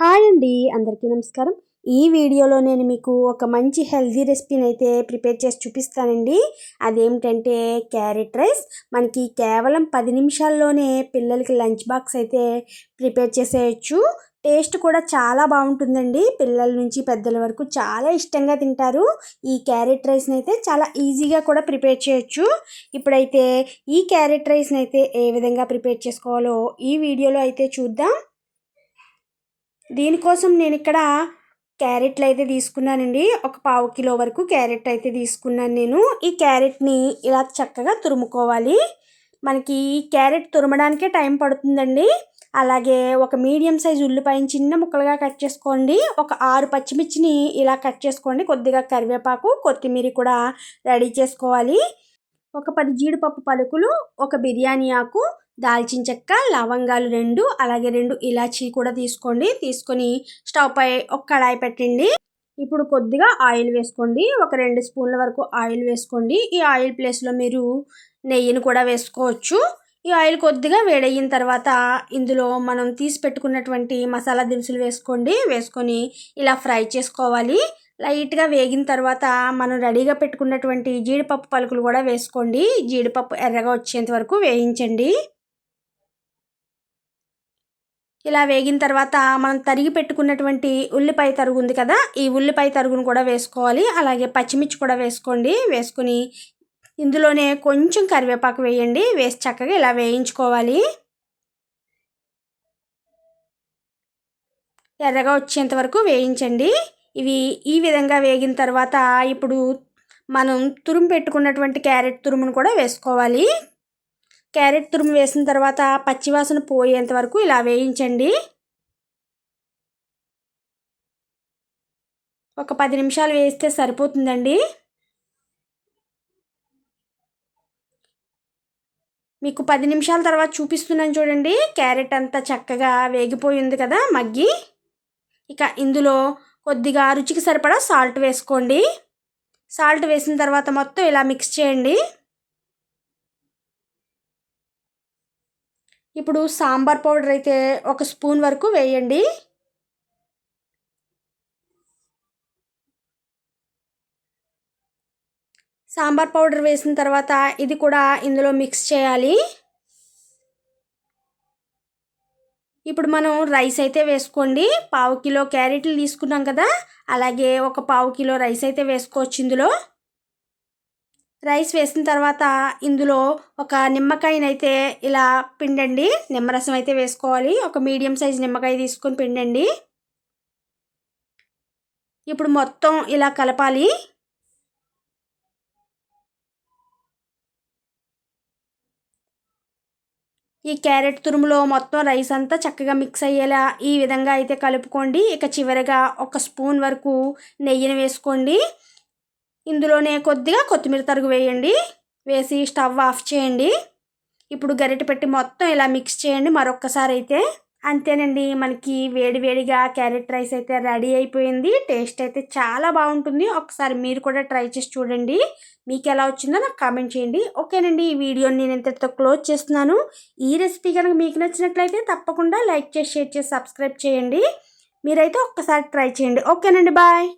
Hi అండి అందరికీ నమస్కారం. ఈ వీడియోలో నేను మీకు ఒక మంచి హెల్దీ రెసిపీని అయితే ప్రిపేర్ చేసి చూపిస్తానండి. అదేమిటంటే క్యారెట్ రైస్. మనకి కేవలం పది నిమిషాల్లోనే పిల్లలకి లంచ్ బాక్స్ అయితే ప్రిపేర్ చేసేయచ్చు. టేస్ట్ కూడా చాలా బాగుంటుందండి. పిల్లల నుంచి పెద్దల వరకు చాలా ఇష్టంగా తింటారు. ఈ క్యారెట్ రైస్ని అయితే చాలా ఈజీగా కూడా ప్రిపేర్ చేయొచ్చు. ఇప్పుడైతే ఈ క్యారెట్ రైస్ని అయితే ఏ విధంగా ప్రిపేర్ చేసుకోవాలో ఈ వీడియోలో అయితే చూద్దాం. దీనికోసం నేను ఇక్కడ క్యారెట్లు అయితే తీసుకున్నానండి. ఒక పావు కిలో వరకు క్యారెట్ అయితే తీసుకున్నాను నేను. ఈ క్యారెట్ని ఇలా చక్కగా తురుముకోవాలి. మనకి ఈ క్యారెట్ తురమడానికే టైం పడుతుందండి. అలాగే ఒక మీడియం సైజ్ ఉల్లిపాయని చిన్న ముక్కలుగా కట్ చేసుకోండి. ఒక ఆరు పచ్చిమిర్చిని ఇలా కట్ చేసుకోండి. కొద్దిగా కరివేపాకు కొత్తిమీర కూడా రెడీ చేసుకోవాలి. ఒక పది జీడిపప్పు పలుకులు ఒక బిర్యానీ ఆకు దాల్చిన చెక్క లవంగాలు రెండు అలాగే రెండు ఇలాచీ కూడా తీసుకోండి. తీసుకొని స్టవ్ పై ఒక కడాయి పెట్టండి. ఇప్పుడు కొద్దిగా ఆయిల్ వేసుకోండి. ఒక రెండు స్పూన్ల వరకు ఆయిల్ వేసుకోండి. ఈ ఆయిల్ ప్లేస్లో మీరు నెయ్యిని కూడా వేసుకోవచ్చు. ఈ ఆయిల్ కొద్దిగా వేడయిన తర్వాత ఇందులో మనం తీసి పెట్టుకున్నటువంటి మసాలా దినుసులు వేసుకోండి. వేసుకొని ఇలా ఫ్రై చేసుకోవాలి. లైట్గా వేగిన తర్వాత మనం రెడీగా పెట్టుకున్నటువంటి జీడిపప్పు పలుకులు కూడా వేసుకోండి. జీడిపప్పు ఎర్రగా వచ్చేంత వరకు వేయించండి. ఇలా వేగిన తర్వాత మనం తరిగి పెట్టుకున్నటువంటి ఉల్లిపాయ తరుగు ఉంది కదా ఈ ఉల్లిపాయ తరుగును కూడా వేసుకోవాలి. అలాగే పచ్చిమిర్చి కూడా వేసుకోండి. వేసుకుని ఇందులోనే కొంచెం కరివేపాకు వేయండి. వేసి చక్కగా ఇలా వేయించుకోవాలి. ఎర్రగా వచ్చేంత వరకు వేయించండి. ఇవి ఈ విధంగా వేగిన తర్వాత ఇప్పుడు మనం తురుము పెట్టుకున్నటువంటి క్యారెట్ తురుమును కూడా వేసుకోవాలి. క్యారెట్ తురుము వేసిన తర్వాత పచ్చివాసన పోయేంత వరకు ఇలా వేయించండి. ఒక పది నిమిషాలు వేస్తే సరిపోతుందండి. మీకు పది నిమిషాల తర్వాత చూపిస్తున్నాను చూడండి. క్యారెట్ అంతా చక్కగా వేగిపోయింది కదా మగ్గి. ఇక ఇందులో కొద్దిగా రుచికి సరిపడా సాల్ట్ వేసుకోండి. సాల్ట్ వేసిన తర్వాత మొత్తం ఇలా మిక్స్ చేయండి. ఇప్పుడు సాంబార్ పౌడర్ అయితే ఒక స్పూన్ వరకు వేయండి. సాంబార్ పౌడర్ వేసిన తర్వాత ఇది కూడా ఇందులో మిక్స్ చేయాలి. ఇప్పుడు మనం రైస్ అయితే వేసుకోండి. పావు కిలో క్యారెట్లు తీసుకున్నాం కదా అలాగే ఒక పావు కిలో రైస్ అయితే వేసుకోవచ్చు ఇందులో. రైస్ వేసిన తర్వాత ఇందులో ఒక నిమ్మకాయనైతే ఇలా పిండండి. నిమ్మరసం అయితే వేసుకోవాలి. ఒక మీడియం సైజ్ నిమ్మకాయ తీసుకొని పిండండి. ఇప్పుడు మొత్తం ఇలా కలపాలి. ఈ క్యారెట్ తురుములో మొత్తం రైస్ అంతా చక్కగా మిక్స్ అయ్యేలా ఈ విధంగా అయితే కలుపుకోండి. ఇక చివరిగా ఒక స్పూన్ వరకు నెయ్యిని వేసుకోండి. ఇందులోనే కొద్దిగా కొత్తిమీర తరుగు వేయండి. వేసి స్టవ్ ఆఫ్ చేయండి. ఇప్పుడు గరిటె పెట్టి మొత్తం ఇలా మిక్స్ చేయండి మరొక్కసారి అయితే. అంతేనండి మనకి వేడివేడిగా క్యారెట్ రైస్ అయితే రెడీ అయిపోయింది. టేస్ట్ అయితే చాలా బాగుంటుంది. ఒకసారి మీరు కూడా ట్రై చేసి చూడండి. మీకు ఎలా వచ్చిందో నాకు కామెంట్ చేయండి. ఓకేనండి ఈ వీడియోని నేను ఇంతటితో క్లోజ్ చేస్తున్నాను. ఈ రెసిపీ కనుక మీకు నచ్చినట్లయితే తప్పకుండా లైక్ చేసి షేర్ చేసి సబ్స్క్రైబ్ చేయండి. మీరైతే ఒక్కసారి ట్రై చేయండి. ఓకేనండి బాయ్.